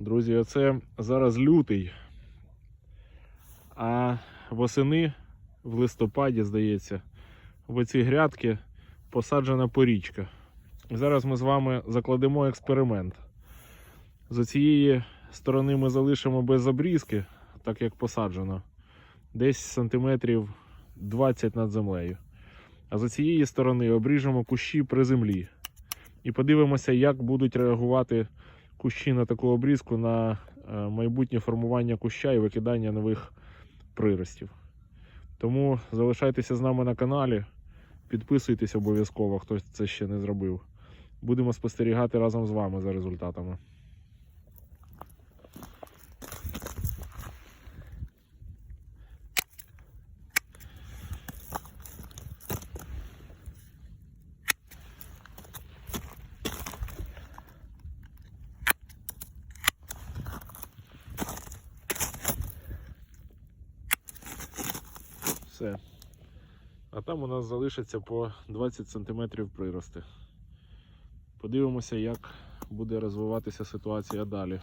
Друзі, оце зараз лютий, а восени в листопаді, здається, в оці грядки посаджена порічка. Зараз ми з вами закладемо експеримент. З цієї сторони ми залишимо без обрізки, так як посаджено, десь сантиметрів 20 над землею. А з цієї сторони обріжемо кущі при землі. І подивимося, як будуть реагувати кущі на таку обрізку на е, майбутнє формування куща і викидання нових приростів. Тому залишайтеся з нами на каналі, підписуйтесь обов'язково, хто це ще не зробив. Будемо спостерігати разом з вами за результатами. Все. А там у нас залишиться по 20 см прирости. Подивимося, як буде розвиватися ситуація далі.